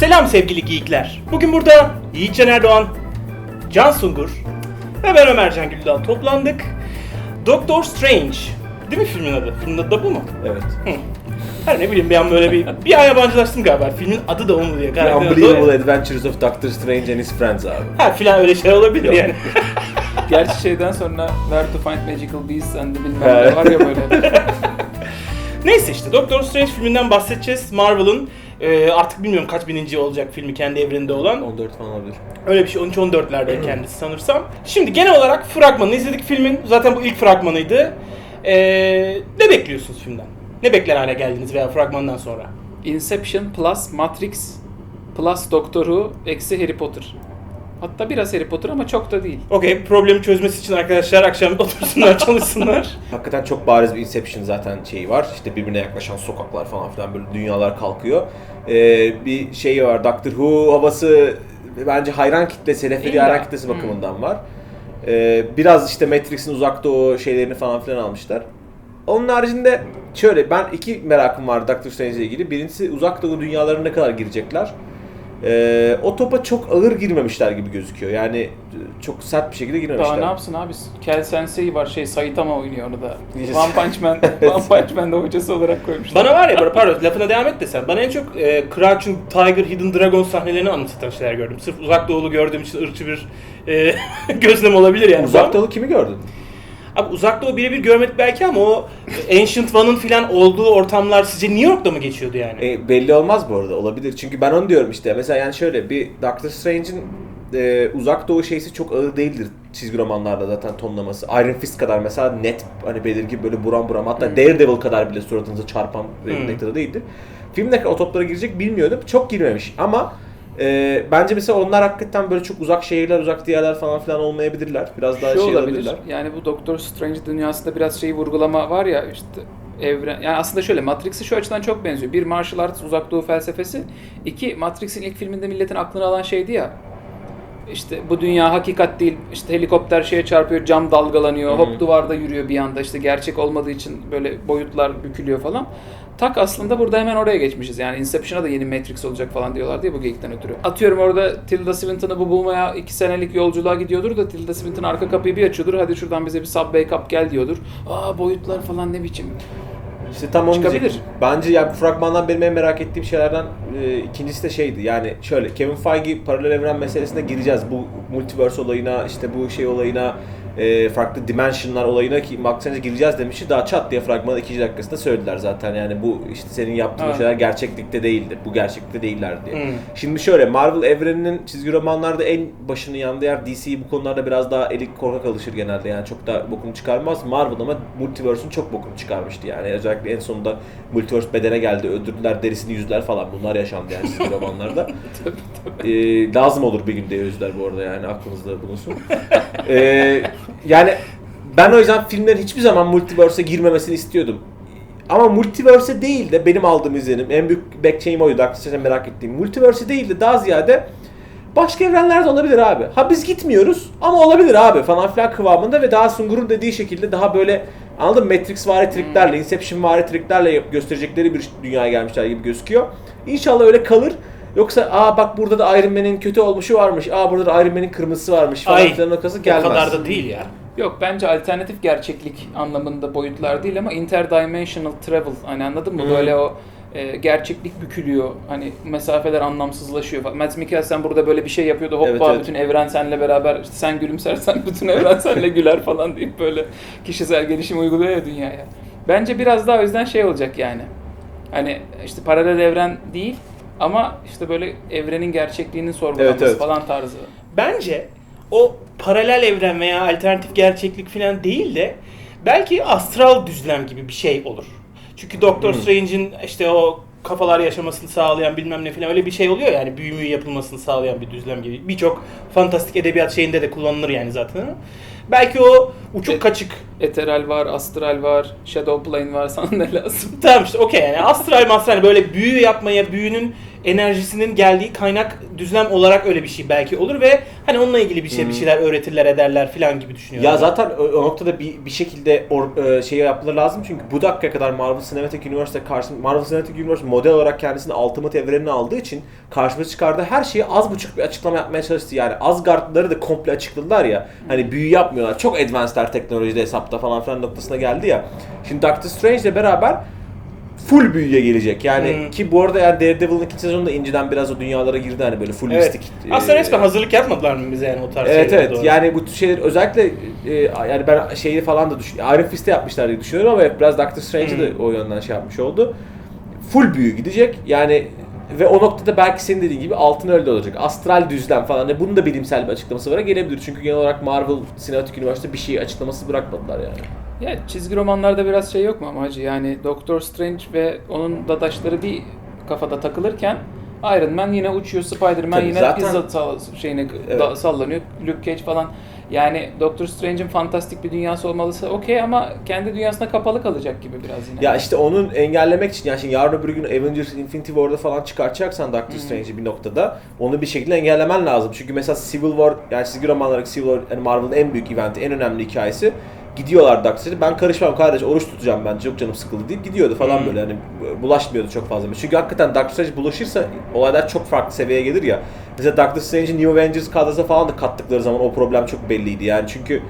Selam sevgili geekler. Bugün burada Yiğit Caner Doğan, Can Sungur ve ben Ömercan Güldal toplandık. Doctor Strange. Değil mi filmin adı? Filmin adı da bu mu? Evet. Hı. Her ne bileyim bir an böyle bir bir an yabancılaştım galiba. Filmin adı da o mu diye. The o Unbelievable. Adventures of Doctor Strange and His Friends abi. Ha filan öyle şey olabilir yani. Gerçi şeyden sonra Where to Find Magical Beasts and the bilmem Evet. ne var ya böyle. Neyse işte Doctor Strange filminden bahsedeceğiz. Marvel'ın e, artık bilmiyorum kaç bininci olacak filmi kendi evreninde olan. 14 falan olabilir. Öyle bir şey 13-14'lerde kendisi sanırsam. Şimdi genel olarak fragmanını izledik filmin. Zaten bu ilk fragmanıydı. Ee, ne bekliyorsunuz filmden? Ne bekler hale geldiniz veya fragmandan sonra? Inception plus Matrix plus Doctor Who eksi Harry Potter. Hatta biraz Harry Potter ama çok da değil. Okey problemi çözmesi için arkadaşlar akşam otursunlar çalışsınlar. Hakikaten çok bariz bir Inception zaten şeyi var. İşte birbirine yaklaşan sokaklar falan filan böyle dünyalar kalkıyor. Ee, bir şey var Doctor Who havası bence hayran kitlesi, referi İlla. hayran kitlesi Hmm. bakımından var. Ee, biraz işte Matrix'in uzak doğu şeylerini falan filan almışlar. Onun haricinde şöyle ben iki merakım var Doctor Strange ile ilgili. Birincisi uzak doğu dünyalarına ne kadar girecekler. Ee, o topa çok ağır girmemişler gibi gözüküyor. Yani e, çok sert bir şekilde girmemişler. Daha ne yapsın abi? Kel Sensei var şey Saitama oynuyor orada. One Punch Man, One Punch Man'de hocası olarak koymuşlar. Bana var ya pardon lafına devam et de sen. Bana en çok e, Crouching Tiger, Hidden Dragon sahnelerini anımsatan şeyler gördüm. Sırf uzak doğulu gördüğüm için ırkçı bir e, gözlem olabilir yani. Uzak doğu kimi gördün? Abi uzak doğu birebir görmedik belki ama o Ancient One'ın filan olduğu ortamlar sizce New York'ta mı geçiyordu yani? E, belli olmaz bu arada olabilir. Çünkü ben onu diyorum işte. Mesela yani şöyle bir Doctor Strange'in e, uzak doğu şeysi çok ağır değildir çizgi romanlarda zaten tonlaması. Iron Fist kadar mesela net hani belirgin böyle buram buram hatta Daredevil kadar bile suratınıza çarpan Hmm. hmm. noktada değildir. Film ne kadar o toplara girecek bilmiyordum. Çok girmemiş ama e, bence mesela onlar hakikaten böyle çok uzak şehirler, uzak diyarlar falan filan olmayabilirler. Biraz daha Şu şey olabilir. olabilirler. Yani bu Doctor Strange dünyasında biraz şeyi vurgulama var ya işte evren yani aslında şöyle Matrix'e şu açıdan çok benziyor. Bir martial arts uzak doğu felsefesi. iki Matrix'in ilk filminde milletin aklını alan şeydi ya. İşte bu dünya hakikat değil. İşte helikopter şeye çarpıyor, cam dalgalanıyor, Hı. hop duvarda yürüyor bir anda. İşte gerçek olmadığı için böyle boyutlar bükülüyor falan. Tak aslında burada hemen oraya geçmişiz. Yani Inception'a da yeni Matrix olacak falan diyorlar diye bu geyikten ötürü. Atıyorum orada Tilda Swinton'ı bu bulmaya iki senelik yolculuğa gidiyordur da Tilda Swinton arka kapıyı bir açıyordur. Hadi şuradan bize bir Subway Cup gel diyordur. Aa boyutlar falan ne biçim. İşte tam onu Çıkabilir. diyecektim. Bence ya bu fragmandan benim en merak ettiğim şeylerden e, ikincisi de şeydi. Yani şöyle Kevin Feige paralel evren meselesine gireceğiz. Bu multiverse olayına, işte bu şey olayına, e, farklı dimensionlar olayına ki baksanıza gireceğiz demişti. Daha çat diye fragmanın ikinci dakikasında söylediler zaten. Yani bu işte senin yaptığın Evet. şeyler gerçeklikte değildi. Bu gerçeklikte değiller diye. Hmm. Şimdi şöyle Marvel evreninin çizgi romanlarda en başını yandığı yer DC bu konularda biraz daha elik korkak alışır genelde yani çok da bokunu çıkarmaz. Marvel ama Multiverse'ün çok bokunu çıkarmıştı yani özellikle en sonunda Multiverse bedene geldi öldürdüler derisini yüzdüler falan bunlar yaşandı yani çizgi romanlarda. Ee, lazım olur bir günde yüzler bu arada yani aklınızda bulunsun. Ee, yani ben o yüzden filmlerin hiçbir zaman Multiverse'e girmemesini istiyordum. Ama Multiverse değil de benim aldığım izlenim, en büyük backchain oydu, Doctor merak ettiğim. Multiverse değil de daha ziyade başka evrenlerde olabilir abi. Ha biz gitmiyoruz ama olabilir abi falan filan kıvamında ve daha Sungur'un dediği şekilde daha böyle anladın mı? Matrix vari triklerle, Inception vari triklerle gösterecekleri bir dünyaya gelmişler gibi gözüküyor. İnşallah öyle kalır. Yoksa aa bak burada da Iron Man'in kötü olmuşu varmış. Aa burada da Iron Man'in kırmızısı varmış falan Ay, filan nokası O gelmez. kadar da değil ya. Yok bence alternatif gerçeklik anlamında boyutlar değil ama interdimensional travel hani anladın mı? Hmm. Böyle o e, gerçeklik bükülüyor. Hani mesafeler anlamsızlaşıyor. falan. Mads Mikkelsen burada böyle bir şey yapıyordu. Hoppa Evet, evet. bütün evren seninle beraber işte sen gülümsersen bütün evren seninle güler falan deyip böyle kişisel gelişim uyguluyor ya dünyaya. Bence biraz daha o yüzden şey olacak yani. Hani işte paralel evren değil ama işte böyle evrenin gerçekliğinin sorgulanması Evet, evet. falan tarzı. Bence o paralel evren veya alternatif gerçeklik falan değil de belki astral düzlem gibi bir şey olur. Çünkü Doctor Hmm. Strange'in işte o kafalar yaşamasını sağlayan bilmem ne falan öyle bir şey oluyor yani büyümü yapılmasını sağlayan bir düzlem gibi. Birçok fantastik edebiyat şeyinde de kullanılır yani zaten. Belki o uçuk Evet. kaçık Eteral var, astral var, shadow plane var sana ne lazım? Tamam işte okey yani astral mastral böyle büyü yapmaya, büyünün enerjisinin geldiği kaynak düzlem olarak öyle bir şey belki olur ve hani onunla ilgili bir şey bir şeyler öğretirler ederler falan gibi düşünüyorum. Ya zaten o, o noktada bir, bir şekilde or, e, şey yapmaları lazım çünkü bu dakikaya kadar Marvel Cinematic Universe'de karşı Marvel Cinematic Universe model olarak kendisini Ultimate evrenine aldığı için karşımıza çıkardığı her şeyi az buçuk bir açıklama yapmaya çalıştı. Yani Asgard'ları da komple açıkladılar ya. Hani büyü yapmıyorlar. Çok advanced'ler teknolojide hesapta falan filan noktasına geldi ya. Şimdi Doctor Strange ile beraber full büyüye gelecek. Yani Hmm. ki bu arada yani Daredevil'ın ikinci sezonunda inciden biraz o dünyalara girdi hani böyle full Evet. mistik. Aslında e, resmen hazırlık yapmadılar mı bize yani o tarz Evet evet doğru? yani bu şeyler özellikle e, yani ben şeyi falan da düşünüyorum. Iron Fist'te yapmışlar diye düşünüyorum ama biraz Doctor Strange de o yönden şey yapmış oldu. Full büyü gidecek yani ve o noktada belki senin dediğin gibi altın öyle olacak. Astral düzlem falan. Yani bunun da bilimsel bir açıklaması var gelebilir. Çünkü genel olarak Marvel Sinematik Üniversite bir şey açıklaması bırakmadılar yani. Ya çizgi romanlarda biraz şey yok mu ama hacı yani Doctor Strange ve onun dadaşları bir kafada takılırken Iron Man yine uçuyor, Spider-Man Tabii yine zaten- pizza şeyine Evet. sallanıyor, Luke Cage falan. Yani Doctor Strange'in fantastik bir dünyası olmalısı okey ama kendi dünyasına kapalı kalacak gibi biraz yine. Ya işte onun engellemek için yani şimdi yarın öbür gün Avengers Infinity War'da falan çıkartacaksan Doctor Strange'i bir noktada onu bir şekilde engellemen lazım. Çünkü mesela Civil War yani çizgi romanlardaki Civil War yani Marvel'ın en büyük eventi, en önemli hikayesi gidiyorlar Doctor Strange. Ben karışmam kardeş oruç tutacağım ben çok canım sıkıldı deyip gidiyordu falan Hmm. böyle hani bulaşmıyordu çok fazla. Çünkü hakikaten Doctor Strange bulaşırsa olaylar çok farklı seviyeye gelir ya. Mesela Doctor Strange'in New Avengers kadrosu falan da kattıkları zaman o problem çok belliydi yani çünkü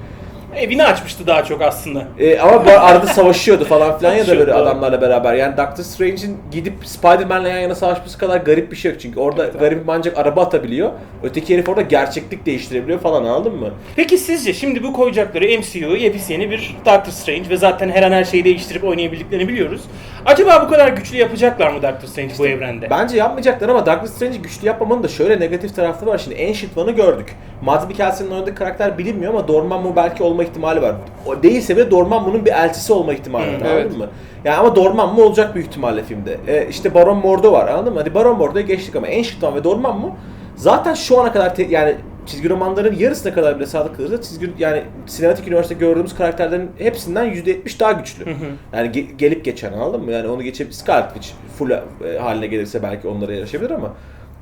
Evini açmıştı daha çok aslında. e, ama bu arada savaşıyordu falan filan ya da böyle adamlarla beraber. Yani Doctor Strange'in gidip Spider-Man'le yan yana savaşması kadar garip bir şey yok. Çünkü orada Evet, garip ancak araba atabiliyor. Öteki herif orada gerçeklik değiştirebiliyor falan anladın mı? Peki sizce şimdi bu koyacakları MCU yepis yeni bir Doctor Strange ve zaten her an her şeyi değiştirip oynayabildiklerini biliyoruz. Acaba bu kadar güçlü yapacaklar mı Doctor Strange bu evrende? Bence yapmayacaklar ama Doctor Strange'i güçlü yapmamanın da şöyle negatif tarafı var. Şimdi Ancient One'ı gördük. Mads Mikkelsen'in oynadığı karakter bilinmiyor ama Dormammu belki olma ihtimali var. O değilse bile Dormammu'nun bir elçisi olma ihtimali var anladın evet. mı? Yani ama Dormammu olacak büyük ihtimalle filmde. E, işte Baron Mordo var anladın mı? Hadi Baron Mordo'ya geçtik ama Ancient One ve Dormammu zaten şu ana kadar te- yani çizgi romanların yarısına kadar bile sadık kalırsa çizgi yani sinematik üniversite gördüğümüz karakterlerin hepsinden %70 daha güçlü. Yani ge- gelip geçen anladın mı? Yani onu geçip Scarlet Witch full e, haline gelirse belki onlara yarışabilir ama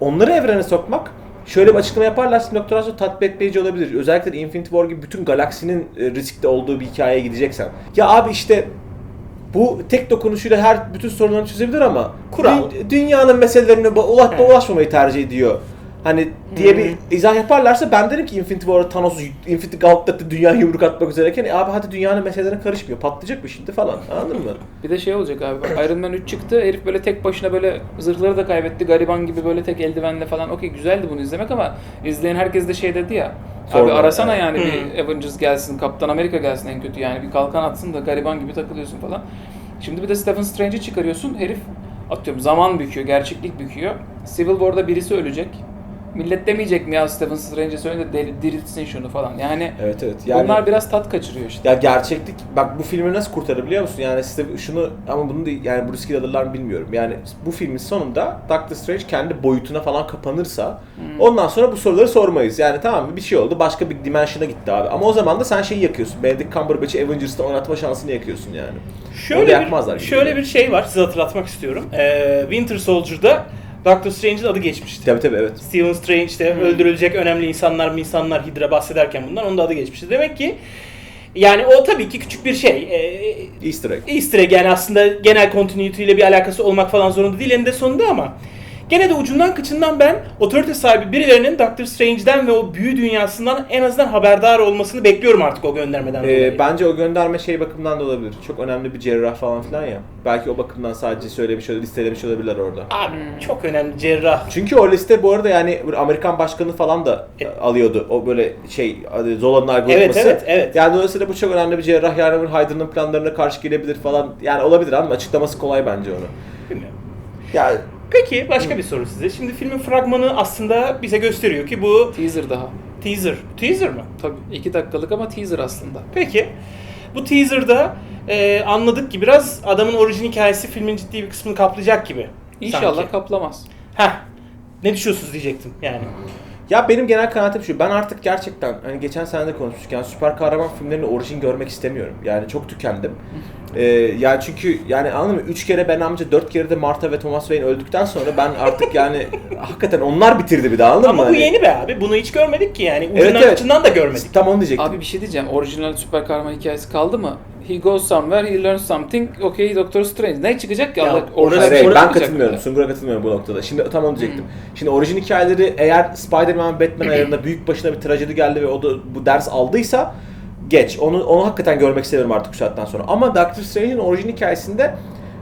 onları evrene sokmak şöyle bir açıklama yaparlarsa bir noktadan sonra tatmin etmeyici olabilir. Özellikle de Infinity War gibi bütün galaksinin e, riskte olduğu bir hikayeye gideceksen. Ya abi işte bu tek dokunuşuyla her bütün sorunlarını çözebilir ama Kural. dü- dünyanın meselelerini ba- ulaşma, ulaşmamayı tercih ediyor. Hani diye bir izah yaparlarsa ben derim ki Infinity War'da Thanos Infinity Gauntlet'te dünya yumruk atmak üzereyken e abi hadi dünyanın meselelerine karışmıyor. Patlayacak mı şimdi falan. Anladın mı? Bir de şey olacak abi. bak, Iron Man 3 çıktı. Herif böyle tek başına böyle zırhları da kaybetti. Gariban gibi böyle tek eldivenle falan. Okey güzeldi bunu izlemek ama izleyen herkes de şey dedi ya. Sorma abi arasana yani. yani Hmm. bir Avengers gelsin, Kaptan Amerika gelsin en kötü yani. Bir kalkan atsın da gariban gibi takılıyorsun falan. Şimdi bir de Stephen Strange'i çıkarıyorsun. Herif atıyorum zaman büküyor, gerçeklik büküyor. Civil War'da birisi ölecek. Millet demeyecek mi ya Stephen Strange'e söyle de deli- diriltsin şunu falan. Yani, Evet evet. Yani bunlar biraz tat kaçırıyor işte. ya gerçeklik bak bu filmi nasıl kurtarır biliyor musun? Yani size şunu ama bunu da yani Bruce Willis alırlar mı bilmiyorum. Yani bu filmin sonunda Doctor Strange kendi boyutuna falan kapanırsa ondan sonra bu soruları sormayız. Yani tamam mı bir şey oldu başka bir dimension'a gitti abi. Ama o zaman da sen şeyi yakıyorsun. Benedict Cumberbatch'i Avengers'ta oynatma şansını yakıyorsun yani. Şöyle yakmazlar bir, gibi şöyle geliyor. bir şey var size hatırlatmak istiyorum. Ee, Winter Soldier'da Doctor Strange'in adı geçmişti. Tabii tabii evet. Stephen Strange işte öldürülecek önemli insanlar mı insanlar Hydra bahsederken bundan onun da adı geçmişti. Demek ki yani o tabii ki küçük bir şey. Ee, Easter egg. Easter egg yani aslında genel continuity ile bir alakası olmak falan zorunda değil eninde sonunda ama gene de ucundan kıçından ben otorite sahibi birilerinin Doctor Strange'den ve o büyü dünyasından en azından haberdar olmasını bekliyorum artık o göndermeden dolayı. Ee, bence o gönderme şey bakımından da olabilir. Çok önemli bir cerrah falan filan ya. Belki o bakımdan sadece söylemiş olabilir, listelemiş olabilirler orada. Abi çok önemli cerrah. Çünkü o liste bu arada yani Amerikan başkanı falan da E- alıyordu. O böyle şey Zola'nın Evet algoritması. evet evet. Yani dolayısıyla bu çok önemli bir cerrah. Öbür Hydra'nın planlarına karşı gelebilir falan. Yani olabilir ama açıklaması kolay bence onu. Bilmiyorum. Ya Peki başka bir soru size. Şimdi filmin fragmanı aslında bize gösteriyor ki bu Teaser daha. teaser. Teaser mı? Tabii 2 dakikalık ama teaser aslında. Peki. Bu teaser'da e, anladık ki biraz adamın orijin hikayesi filmin ciddi bir kısmını kaplayacak gibi. İnşallah sanki. kaplamaz. Heh. Ne düşünüyorsunuz diyecektim yani. Ya benim genel kanaatim şu. Ben artık gerçekten hani geçen sene de konuşmuştuk. Yani süper kahraman filmlerinin orijin görmek istemiyorum. Yani çok tükendim. Ee, yani çünkü yani anladın mı? Üç kere Ben amca, dört kere de Martha ve Thomas Wayne öldükten sonra ben artık yani hakikaten onlar bitirdi bir daha anladın mı? Ama bu Hani- yeni be abi. Bunu hiç görmedik ki yani. Ucundan Evet, evet. da görmedik. Tam onu diyecektim. Abi bir şey diyeceğim. Orijinal süper kahraman hikayesi kaldı mı? He goes somewhere, he learns something. Okay, Doctor Strange. Ne çıkacak ki? Ya, Allah orası- Hayır, hayır, soru ben katılmıyorum. ya. Sungur'a katılmıyorum bu noktada. Şimdi tam onu diyecektim. Hmm. Şimdi orijin hikayeleri eğer Spider-Man Batman ayarında büyük başına bir trajedi geldi ve o da bu ders aldıysa geç. Onu onu hakikaten görmek istemiyorum artık bu saatten sonra. Ama Doctor Strange'in orijin hikayesinde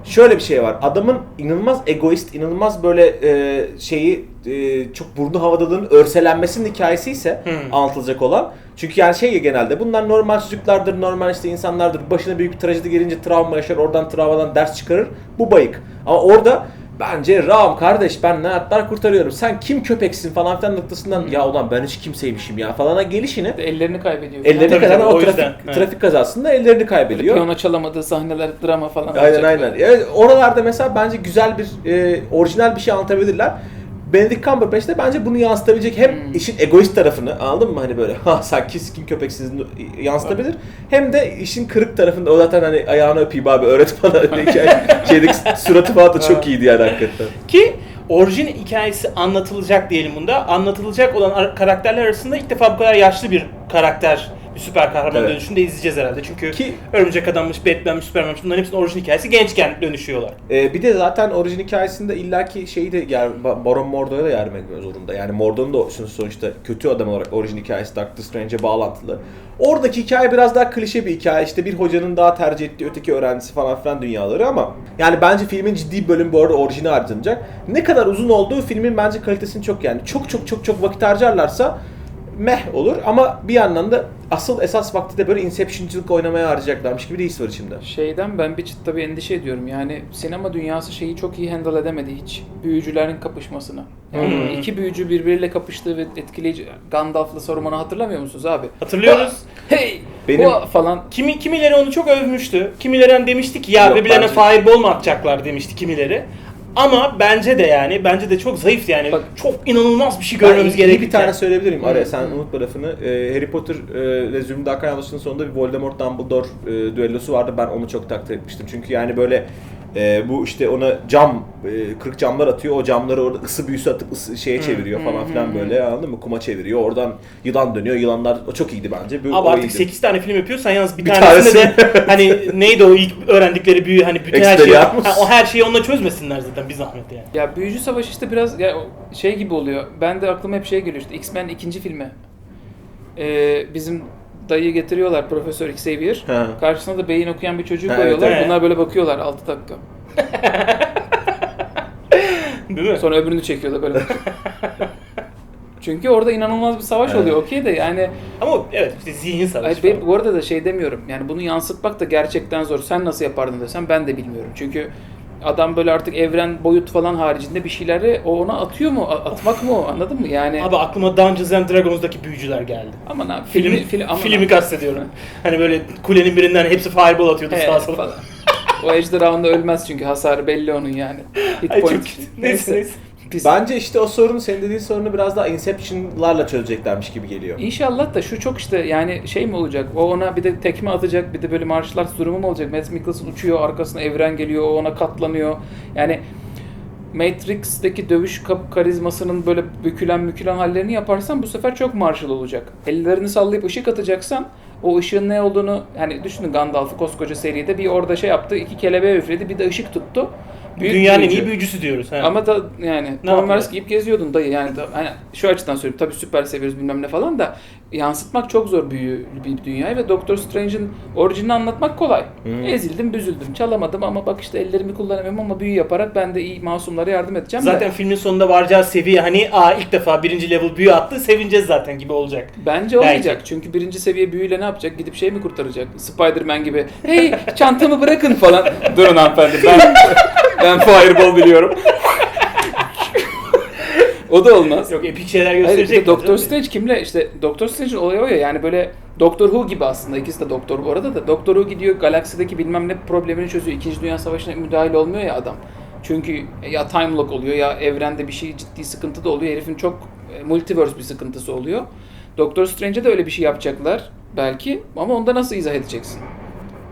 şöyle bir şey var. Adamın inanılmaz egoist, inanılmaz böyle e, şeyi e, çok burnu havadalığın örselenmesinin hikayesi ise Hmm. anlatılacak olan. Çünkü yani şey ya genelde bunlar normal çocuklardır, normal işte insanlardır. Başına büyük bir trajedi gelince travma yaşar, oradan travmadan ders çıkarır. Bu bayık. Ama orada bence Ram kardeş ben ne hayatlar kurtarıyorum. Sen kim köpeksin falan filan noktasından ya ulan ben hiç kimseymişim ya falana gelişini Ellerini kaybediyor. ellerini kadar o o trafik, yüzden, evet. trafik kazasında ellerini kaybediyor. Piyano çalamadığı sahneler, drama falan. Aynen olacak aynen. Evet, oralarda mesela bence güzel bir e, orijinal bir şey anlatabilirler. Benedict Cumberbatch de bence bunu yansıtabilecek hem Hmm. işin egoist tarafını anladın mı hani böyle ha sen kim kim köpeksiz yansıtabilir hem de işin kırık tarafında o zaten hani ayağını öpeyim abi öğret bana hikaye şeydeki suratı falan da çok iyiydi yani hakikaten. Ki orijin hikayesi anlatılacak diyelim bunda. Anlatılacak olan ar- karakterler arasında ilk defa bu kadar yaşlı bir karakter, bir süper kahraman Evet. dönüşünde izleyeceğiz herhalde. Çünkü Ki- Örümcek Adam'mış, Batman'miş, Superman'miş bunların hepsinin orijin hikayesi gençken dönüşüyorlar. Ee, bir de zaten orijin hikayesinde illaki şeyi de yer, Ba- Baron Mordo'ya da yardım etmiyor zorunda. Yani Mordo'nun da sonuç- sonuçta kötü adam olarak orijin hikayesi Doctor Strange'e bağlantılı. Oradaki hikaye biraz daha klişe bir hikaye. İşte bir hocanın daha tercih ettiği öteki öğrencisi falan filan dünyaları ama yani bence filmin ciddi bir bölümü bu arada orijine harcanacak. Ne kadar uzun olduğu filmin bence kalitesini çok yani çok çok çok çok vakit harcarlarsa meh olur ama bir yandan da asıl esas vakti de böyle Inception'cılık oynamaya harcayacaklarmış gibi bir his var içimde. Şeyden ben bir çıt tabii endişe ediyorum. Yani sinema dünyası şeyi çok iyi handle edemedi hiç. Büyücülerin kapışmasını. Yani Hmm. iki büyücü birbiriyle kapıştığı ve etkileyici Gandalf'la Saruman'ı hatırlamıyor musunuz abi? Hatırlıyoruz. Hey! Benim- Benim... falan. Kimi kimileri onu çok övmüştü. Kimileri hani demişti ki ya birbirlerine bence- fireball mu atacaklar demişti kimileri. Ama bence de yani bence de çok zayıftı yani. Bak- çok inanılmaz bir şey görmemiz gerekiyor. bir tane söyleyebilir miyim? Araya sen unutma lafını. Ee, Harry Potter e, ve Zümrüt Yalçın'ın sonunda bir Voldemort Dumbledore e, düellosu vardı. Ben onu çok takdir etmiştim. Çünkü yani böyle e, bu işte ona cam, e, kırık camlar atıyor. O camları orada ısı büyüsü atıp ısı şeye çeviriyor falan filan böyle anladın mı? Kuma çeviriyor. Oradan yılan dönüyor. Yılanlar o çok iyiydi bence. Bu, Abi o artık iyiydi. 8 tane film yapıyorsan yalnız bir, Bir tanesinde de hani neydi o ilk öğrendikleri büyü hani bütün her şeyi Expelliarmus. ha, o her şeyi onunla çözmesinler zaten bir zahmet yani. Ya Büyücü Savaşı işte biraz ya o şey gibi oluyor. Ben de aklıma hep şey geliyor işte X-Men ikinci filmi. Ee, bizim dayıyı getiriyorlar Profesör Xavier. Ha. Karşısına da beyin okuyan bir çocuğu Ha, koyuyorlar. evet, evet. Bunlar böyle bakıyorlar 6 dakika. Değil mi? Sonra öbürünü çekiyorlar böyle. Çünkü orada inanılmaz bir savaş Evet. oluyor. Okey de yani Ama evet işte zihin savaşı. Falan. ben, bu arada da şey demiyorum. Yani bunu yansıtmak da gerçekten zor. Sen nasıl yapardın desem ben de bilmiyorum. Çünkü adam böyle artık evren, boyut falan haricinde bir şeyleri o ona atıyor mu? Atmak mı o? Anladın mı? Yani Abi aklıma Dungeons and Dragons'daki büyücüler geldi. aman abi Film, filmi, film, aman filmi abi. kastediyorum. hani böyle kulenin birinden hepsi fireball atıyordu He, sağa sola. falan. o ejderhanında ölmez çünkü hasarı belli onun yani. Hit Ay çok point. kötü. Neyse neyse. Pis. Bence işte o sorun senin dediğin sorunu biraz daha Inception'larla çözeceklermiş gibi geliyor. İnşallah da şu çok işte yani şey mi olacak? O ona bir de tekme atacak, bir de böyle martial arts durumu mu olacak? Mads Mikkelsen uçuyor, arkasına evren geliyor, o ona katlanıyor. Yani Matrix'teki dövüş karizmasının böyle bükülen mükülen hallerini yaparsan bu sefer çok martial olacak. Ellerini sallayıp ışık atacaksan o ışığın ne olduğunu hani düşünün Gandalf'ı koskoca seride bir orada şey yaptı, iki kelebeğe üfledi, bir de ışık tuttu. Büyük Dünyanın büyücü. iyi büyücüsü diyoruz. ha. Ama da yani Ne Converse giyip geziyordun dayı yani da, hani şu açıdan söyleyeyim tabii süper seviyoruz bilmem ne falan da yansıtmak çok zor büyü bir dünyayı ve Doctor Strange'in orijinini anlatmak kolay. Hmm. Ezildim, büzüldüm, çalamadım ama bak işte ellerimi kullanamıyorum ama büyü yaparak ben de iyi masumlara yardım edeceğim. de. Zaten filmin sonunda varacağı seviye hani aa ilk defa birinci level büyü attı sevineceğiz zaten gibi olacak. Bence olmayacak. Çünkü birinci seviye büyüyle ne yapacak? Gidip şey mi kurtaracak? Spider-Man gibi. Hey çantamı bırakın falan. Durun hanımefendi ben, ben fireball biliyorum. o da olmaz. Yok epik şeyler Hayır, bir gösterecek. de Doctor Strange kimle? İşte Doctor Strange'in olayı o ya yani böyle Doctor Who gibi aslında ikisi de doktor bu arada da Doctor Who gidiyor galaksideki bilmem ne problemini çözüyor. İkinci Dünya Savaşı'na müdahale olmuyor ya adam. Çünkü ya time lock oluyor ya evrende bir şey ciddi sıkıntı da oluyor. Herifin çok e, multiverse bir sıkıntısı oluyor. Doctor Strange'e de öyle bir şey yapacaklar belki ama onda nasıl izah edeceksin?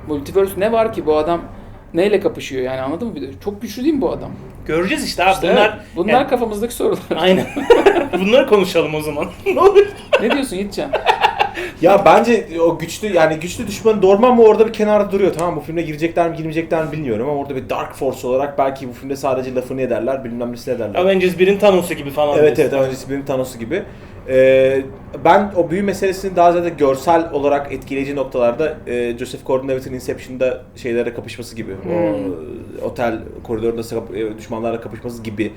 Multiverse ne var ki bu adam neyle kapışıyor yani anladın mı? Bir de Çok güçlü değil mi bu adam? Göreceğiz işte abi İşte bunlar. evet, bunlar yani- kafamızdaki sorular. Aynen. Bunları konuşalım o zaman. ne olur. ne diyorsun Yiğitcan? Ya bence o güçlü yani güçlü düşmanı Dorman mı orada bir kenarda duruyor tamam bu filme girecekler mi girmeyecekler mi bilmiyorum ama orada bir Dark Force olarak belki bu filmde sadece lafını ederler bilmem nesini ederler. Avengers 1'in Thanos'u gibi falan. Evet diyorsun. evet öncesi benim Thanos'u gibi. Ee, ben o büyü meselesini daha ziyade görsel olarak etkileyici noktalarda e, Joseph Gordon-Levitt'in Inception'da şeylere kapışması gibi. O Hmm. otel koridorunda e, düşmanlarla kapışması gibi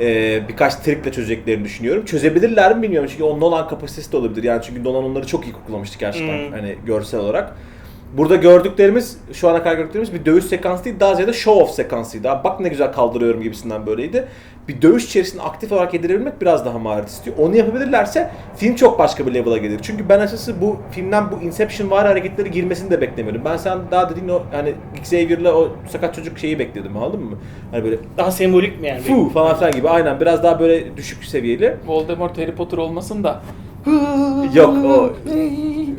e, birkaç trikle çözeceklerini düşünüyorum. Çözebilirler mi bilmiyorum çünkü o Nolan kapasitesi de olabilir. Yani çünkü Nolan onları çok iyi kullanmıştı gerçekten Hmm. hani görsel olarak. Burada gördüklerimiz, şu ana kadar gördüklerimiz bir dövüş sekansı değil, daha ziyade show off sekansıydı. Abi bak ne güzel kaldırıyorum gibisinden böyleydi. Bir dövüş içerisinde aktif olarak yedirebilmek biraz daha maharet istiyor. Onu yapabilirlerse film çok başka bir level'a gelir. Çünkü ben açıkçası bu filmden bu Inception var hareketleri girmesini de beklemiyorum. Ben sen daha dediğin o hani Xavier'la o sakat çocuk şeyi bekledim anladın mı? Hani böyle Daha sembolik mi yani? fu falan filan gibi aynen biraz daha böyle düşük seviyeli. Voldemort Harry Potter olmasın da. Yok o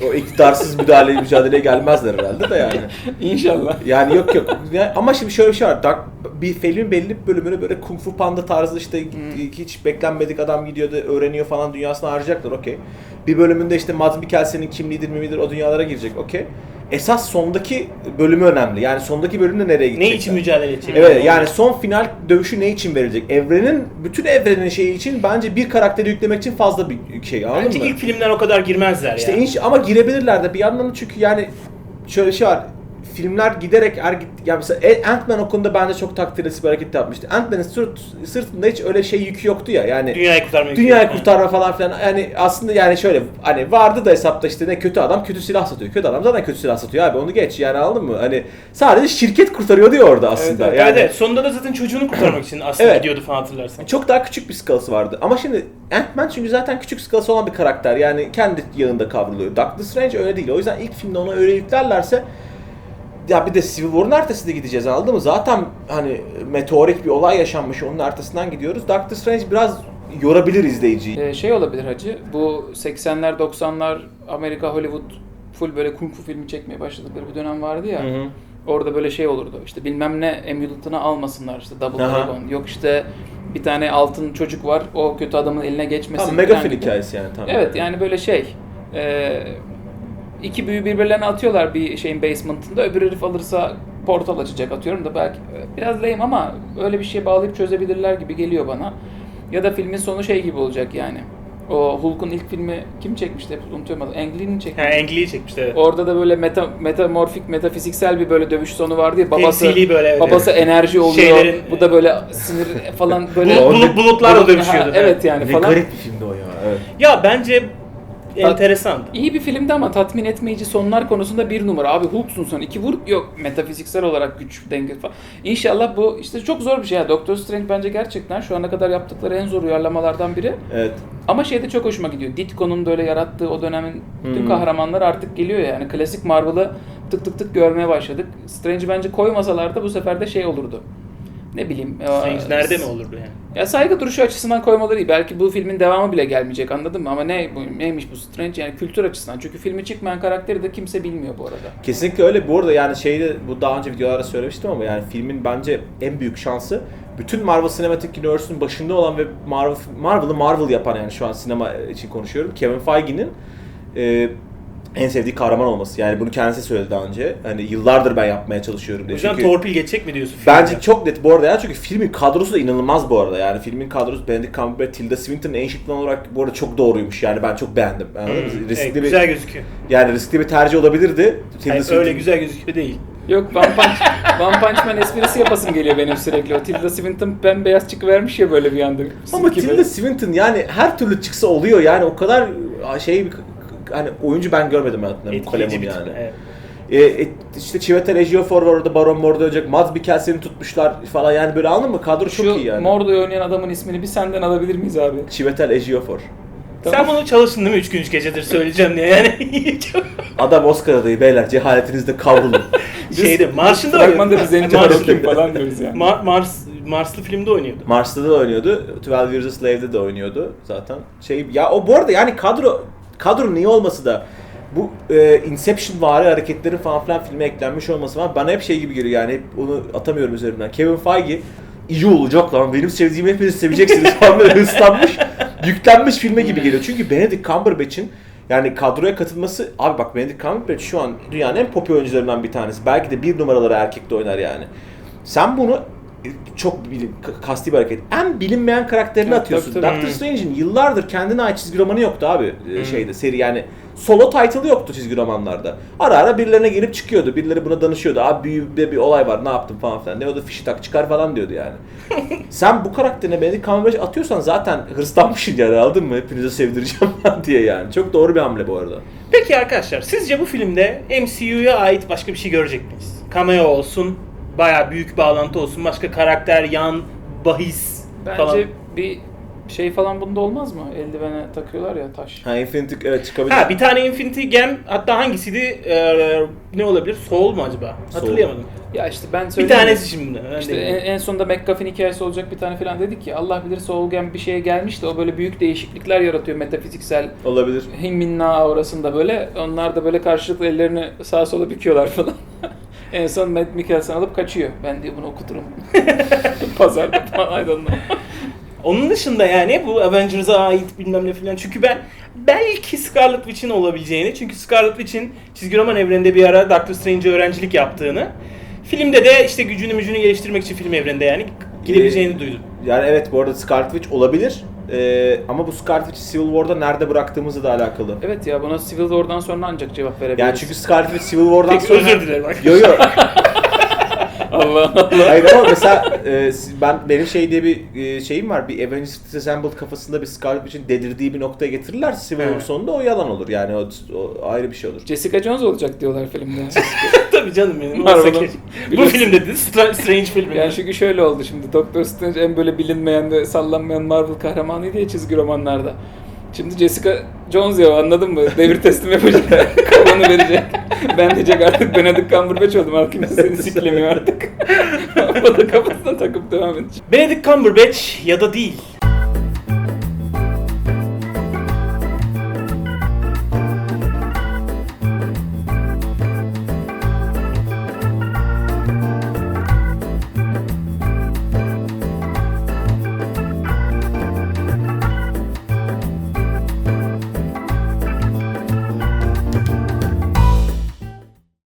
o iktidarsız müdahale mücadeleye gelmezler herhalde de yani. İnşallah. Yani yok yok. Ya- ama şimdi şöyle bir şey var. Dark, bir filmin belli bir bölümünü böyle Kung Fu Panda tarzı işte hiç beklenmedik adam gidiyor da öğreniyor falan dünyasına harcayacaklar okey. Bir bölümünde işte Mads Mikkelsen'in kimliğidir mi midir o dünyalara girecek okey. Esas sondaki bölümü önemli. Yani sondaki bölümde nereye gidecek? Ne için mücadele edecek? Evet yani son final dövüşü ne için verilecek? Evrenin, bütün evrenin şeyi için bence bir karakteri yüklemek için fazla bir şey anladın Bence mı? ilk filmden o kadar girmezler İşte ya. inş- ama girebilirler de bir yandan da çünkü yani şöyle şey var. Filmler giderek er git ya mesela E- Ant-Man o konuda bence çok takdir edilesi bir hareket yapmıştı. Ant-Man'in sırt, sırtında hiç öyle şey yükü yoktu ya. Yani Dünyayı kurtarmak dünyayı kurtarma falan filan. Yani aslında yani şöyle hani vardı da hesapta işte ne kötü adam kötü silah satıyor. Kötü adam zaten kötü silah satıyor abi onu geç yani anladın mı? Hani sadece şirket kurtarıyordu ya orada aslında. evet. yani Evet, evet. Sonunda da zaten çocuğunu kurtarmak için aslında Evet. gidiyordu falan hatırlarsan. çok daha küçük bir skalası vardı. Ama şimdi Ant-Man çünkü zaten küçük skalası olan bir karakter. Yani kendi yağında kavruluyor. Doctor Strange öyle değil. O yüzden ilk filmde ona öyle yüklerlerse ya bir de Civil War'un ertesinde gideceğiz anladın mı? Zaten hani meteorik bir olay yaşanmış. Onun ertesinden gidiyoruz. Doctor Strange biraz yorabilir izleyiciyi. Ee, şey olabilir hacı. Bu 80'ler 90'lar Amerika Hollywood full böyle kung fu filmi çekmeye başladıkları bir dönem vardı ya. Hı hı. Orada böyle şey olurdu. İşte bilmem ne emulantını almasınlar işte Double Aha. Dragon. Yok işte bir tane altın çocuk var. O kötü adamın eline geçmesin. Tam falan megafil hikayesi yani tam. Evet yani böyle şey. E, iki büyü birbirlerine atıyorlar bir şeyin basement'ında. Öbür herif alırsa portal açacak atıyorum da belki e, biraz lame ama öyle bir şeye bağlayıp çözebilirler gibi geliyor bana. Ya da filmin sonu şey gibi olacak yani. O Hulk'un ilk filmi kim çekmişti? Unutuyorum adını. Ang Lee'nin Ha, çekmişti. Ang Lee'yi çekmişti evet. Orada da böyle meta, metamorfik, metafiziksel bir böyle dövüş sonu vardı ya. Babası, Temsili böyle, evet, babası enerji oluyor. Şeylerin- Bu da böyle sinir falan böyle. Bulut, bulut, bulutlarla Bulut- dövüşüyordu. Ha, Evet yani Ne falan. garip bir filmdi o ya. Evet. Ya bence enteresan. İyi bir filmdi ama tatmin etmeyici sonlar konusunda bir numara. Abi Hulk'sun sen iki vur yok metafiziksel olarak güç denge falan. İnşallah bu işte çok zor bir şey ya. Doctor Strange bence gerçekten şu ana kadar yaptıkları en zor uyarlamalardan biri. Evet. Ama şeyde çok hoşuma gidiyor. Ditko'nun böyle yarattığı o dönemin bütün Hmm. kahramanları artık geliyor yani. Klasik Marvel'ı tık tık tık görmeye başladık. Strange bence koymasalar da bu sefer de şey olurdu. Ne bileyim. Strange nerede mi olurdu yani? ya saygı duruşu açısından koymaları iyi. Belki bu filmin devamı bile gelmeyecek anladın mı? Ama ne bu, neymiş bu Strange yani kültür açısından. Çünkü filmi çıkmayan karakteri de kimse bilmiyor bu arada. Kesinlikle öyle. Bu arada yani şeyde bu daha önce videolarda söylemiştim ama yani filmin bence en büyük şansı bütün Marvel Cinematic Universe'ün başında olan ve Marvel Marvel'ı Marvel yapan yani şu an sinema için konuşuyorum. Kevin Feige'nin e, en sevdiği kahraman olması. Yani bunu kendisi söyledi daha önce. Hani yıllardır ben yapmaya çalışıyorum O diye. yüzden Çünkü torpil geçecek mi diyorsun? bence filmde? çok net bu arada ya çünkü filmin kadrosu da inanılmaz bu arada. Yani filmin kadrosu Benedict Cumberbatch, Tilda Swinton, Ancient One olarak bu arada çok doğruymuş. Yani ben çok beğendim. Anladın mı? Hmm, Riskli evet, bir güzel gözüküyor. yani riskli bir tercih olabilirdi. Tilda Swinton- öyle güzel gözüküyor değil. Yok One Punch, One Punch Man esprisi yapasım geliyor benim sürekli. O Tilda Swinton bembeyaz çıkıvermiş ya böyle bir anda. Ama Gibi. Tilda Swinton yani her türlü çıksa oluyor yani o kadar şey bir hani oyuncu ben görmedim hayatımda bir yani. Evet. E, e, işte Chiwetel Ejiofor var orada Baron Mordo olacak. Mads Mikkelsen'i tutmuşlar falan yani böyle anladın mı? Kadro çok Şu iyi yani. Mordo'yu oynayan adamın ismini bir senden alabilir miyiz abi? Chiwetel Ejiofor. Sen bunu çalıştın değil mi 3 gün 3 gecedir söyleyeceğim diye yani. Çok- Adam Oscar adayı beyler cehaletinizde kavrulun. Şeyde marşında Fragmanda bir zenci Marş- var okuyayım falan diyoruz yani. Mar- Mars Marslı filmde oynuyordu. Mars'ta da oynuyordu. 12 Years a Slave'de de oynuyordu zaten. Şey ya o bu arada yani kadro kadro niye olması da bu e, Inception vari hareketlerin falan filan filme eklenmiş olması falan bana hep şey gibi geliyor yani hep onu atamıyorum üzerinden. Kevin Feige iyi olacak lan benim sevdiğimi hepiniz seveceksiniz falan böyle hırslanmış yüklenmiş filme gibi geliyor. Çünkü Benedict Cumberbatch'in yani kadroya katılması abi bak Benedict Cumberbatch şu an dünyanın en popüler oyuncularından bir tanesi. Belki de bir numaraları erkekte oynar yani. Sen bunu çok bilim, kasti bir hareket. En bilinmeyen karakterini Evet, atıyorsun. tabii, tabii. Doctor Strange'in yıllardır kendine ait çizgi romanı yoktu abi e, şeyde seri yani solo title yoktu çizgi romanlarda. Ara ara birilerine gelip çıkıyordu. Birileri buna danışıyordu. Abi büyük bir, bir olay var ne yaptın falan filan. Ne o da fişi tak çıkar falan diyordu yani. Sen bu karakterine Benedict Cumberbatch atıyorsan zaten hırslanmışsın yani aldın mı? Hepinize sevdireceğim falan diye yani. Çok doğru bir hamle bu arada. Peki arkadaşlar sizce bu filmde MCU'ya ait başka bir şey görecek miyiz? Cameo olsun, bayağı büyük bağlantı olsun, başka karakter, yan, bahis Bence falan. bir şey falan bunda olmaz mı? Eldivene takıyorlar ya taş. Ha Infinity evet çıkabilir. Ha bir tane Infinity Gem hatta hangisiydi Ee, ne olabilir? Soul mu acaba? Soul. Hatırlayamadım. Ya işte ben Bir söyleyeyim. tanesi şimdi. Ben İşte en, en sonunda McGuffin hikayesi olacak bir tane falan dedik ki Allah bilir Soulgen bir şeye gelmiş de o böyle büyük değişiklikler yaratıyor metafiziksel Olabilir. Himminna aurasında böyle. Onlar da böyle karşılıklı ellerini sağa sola büküyorlar falan. en son Matt Mikkelsen alıp kaçıyor. Ben diyor bunu okuturum. Pazarda falan I don't know. Onun dışında yani bu Avengers'a ait bilmem ne falan. Çünkü ben belki Scarlet Witch'in olabileceğini, çünkü Scarlet Witch'in çizgi roman evreninde bir ara Doctor Strange'e öğrencilik yaptığını, filmde de işte gücünü mücünü geliştirmek için film evreninde yani gidebileceğini duydum. Yani evet bu arada Scarlet Witch olabilir. Ee, ama bu Scarlet Witch'i Civil War'da nerede bıraktığımızla da alakalı. Evet ya buna Civil War'dan sonra ancak cevap verebiliriz. Yani çünkü Scarlet Civil War'dan Peki sonra... özür dilerim. Yo yo. Allah Allah. Hayır ama mesela e, ben benim şey diye bir e, şeyim var. Bir Avengers Disassembled kafasında bir Scarlet Witch'in dedirdiği bir noktaya getirirler. Civil War Evet. sonunda o yalan olur. Yani o, o ayrı bir şey olur. Jessica Jones olacak diyorlar filmde. Tabii canım benim. Marvel'ın. Bu biliyorsun. film dedi. Stra- Strange filmi. Yani çünkü şöyle oldu şimdi Doctor Strange en böyle bilinmeyen ve sallanmayan Marvel kahramanıydı ya çizgi romanlarda. Şimdi Jessica Jones ya anladın mı? Devir teslim yapacak. Kafanı verecek. Ben diyecek artık Benedict Cumberbatch oldum. Kimse seni siklemiyor artık. o da kafasına takıp devam edecek. Benedict Cumberbatch ya da değil.